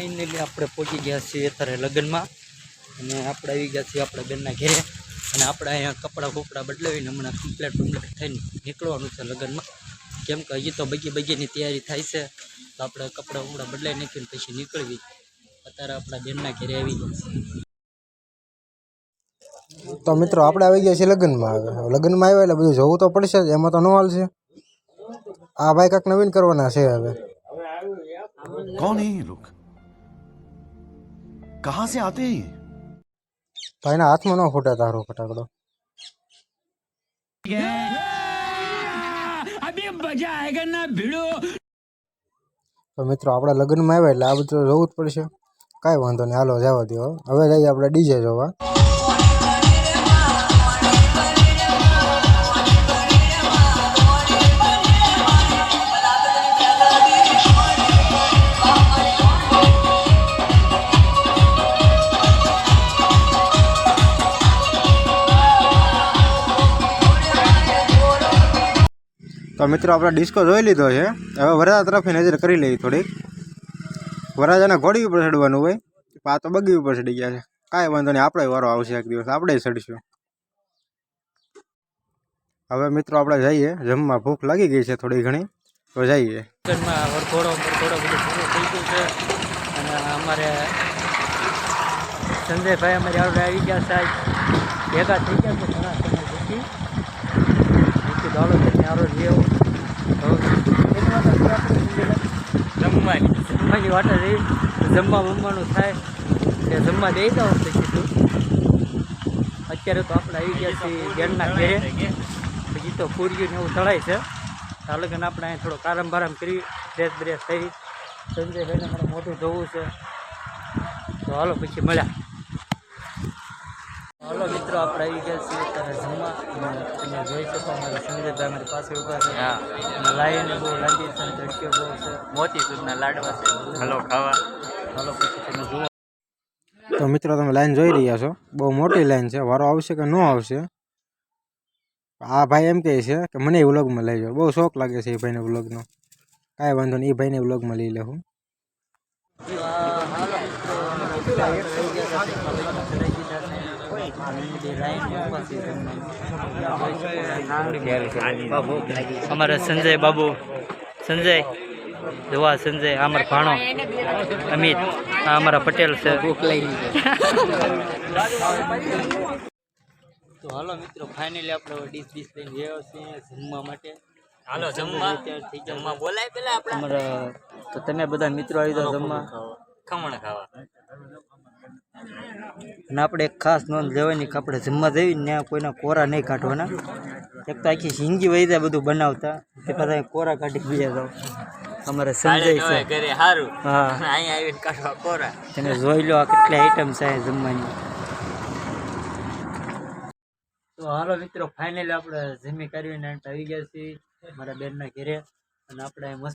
Finally આપણે પહોંચી ગયા છીએ અત્યારે લગ્નમાં. અને આપણે આવી ગયા છીએ આપણા બેનના ઘેરે. અને આપણે અહીંયા કપડાં કપડાં બદલાવીને હમણાં કમ્પ્લેટ બમ્પ્લેટ થઈને નીકળવાનું છે લગ્નમાં. કેમ કે હજી તો બગી બગીની તૈયારી થાય છે. તો આપણે કપડાં કપડાં બદલાવી નાખીને પછી નીકળવી. અત્યારે આપણા બેનના ઘેરે આવી ગયા છે તો મિત્રો આપણે આવી ગયા છીએ લગ્નમાં લગ્નમાં આવ્યા એટલે બધું જવું તો પડશે જ. એમાં તો ન હાલ છે આ ભાઈ કાંક નવીન કરવાના છે હવે. કોણ એ લોકો? कहां से आते हैं ये ભાઈના હાથમાં ન ફૂટે તારો ફટાકડો તો મિત્રો આપણે લગ્નમાં આવ્યા એટલે આ બધું જોવું જ પડશે કાંઈ વાંધો નહીં હાલો જવા દો હવે જઈએ આપણે ડીજે જોવા તો મિત્રો આપણે ડિસ્કો જોઈ લીધો છે. હવે વરરાજા તરફની નજર કરી લઈએ થોડીક. વરરાજાને ઘોડી ઉપર ચડવાનું હોય. પણ આ તો બગી ઉપર ચડી ગયા છે. કાંઈ વાંધો નહીં, આપણે વારો આવશે એક દિવસ. આપણે ચડીશું. હવે મિત્રો આપણે જઈએ. જમવા ભૂખ લાગી ગઈ છે થોડી ઘણી. તો જઈએ. લગ્નમાં વરઘોડો વરઘોડો બધું પૂરું થઈ ગયું છે. અને અમારે સંજયભાઈ અમારી આવડે આવી ગયા સાહેબ. ભેગા થઈ ગયા છે ઘણા સમય પછી પછી દોડો જમવાની. જમવાની વાટે રહી. જમવા મમવાનું થાય. તે જમવા દઈ દો પછી તું અત્યારે તો આપણે આવી ગયા છીએ બેનના ઘેરે. પછી તો પૂર્યું ને એવું તળાય છે. આ લગન આપણે અહીં થોડો કારમ બારમ કરી ડ્રેસ બ્રેસ થઈ સંજયભાઈને મારે મોટું ધોવું છે. તો હાલો પછી મળ્યા. હાલો મિત્રો આપણે આવી ગયા છીએ અત્યારે જમવા તમે જોઈ શકો અમારા સંજયભાઈ અમારી પાસે ઊભા છે. લાઈને બહુ લાંબી છે અને તડક્યો બહુ છે. મોતી સૂદના લાડવા છે. હલો ખાવા. હલો પછી તમે જુઓ. તો મિત્રો તમે લાઈન જોઈ રહ્યા છો. બહુ મોટી લાઈન છે. વારો આવશે કે ન આવશે? આ ભાઈ એમ કહે છે કે મને વ્લોગમાં લઈ જાઓ. બહુ શોખ લાગે છે એ ભાઈને વ્લોગનો. કાંઈ વાંધો નહીં એ ભાઈને વ્લોગમાં લઈ લે હું. અમારા સંજય બાબુ. સંજય જોવા સંજય અમાર ભાણો અમિત આ અમારા પટેલ છે. તો હાલો મિત્રો ફાઇનલી આપણે ડીશ ડીશ લઈને ગયા છીએ જમવા માટે. હાલો જમવા. જમવા બોલાય પેલા આપણે. અમારા તો તમે બધા મિત્રો આવી જાઓ જમવા. ખમણ ખાવા. અને આપણે એક ખાસ નોંધ લેવાની કે આપણે જમવા જઈએ ને ત્યાં કોઈના કોરા નહીં કાઢવાના. એક તો આખી હિંગી વહી જાય બધું બનાવતા. તે પાછા કોરા કાઢી બીજા જાવ અમારે સંજય છે. હા. કાઢવા કોરા. તમે જોઈ લો આ કેટલી આઈટમ છે જમવાની. તો હાલો મિત્રો ફાઇનલી આપણે જમી કરીને આવી ગયા છીએ. મારા બેનના ઘેરે. અને આપણે મસ્ત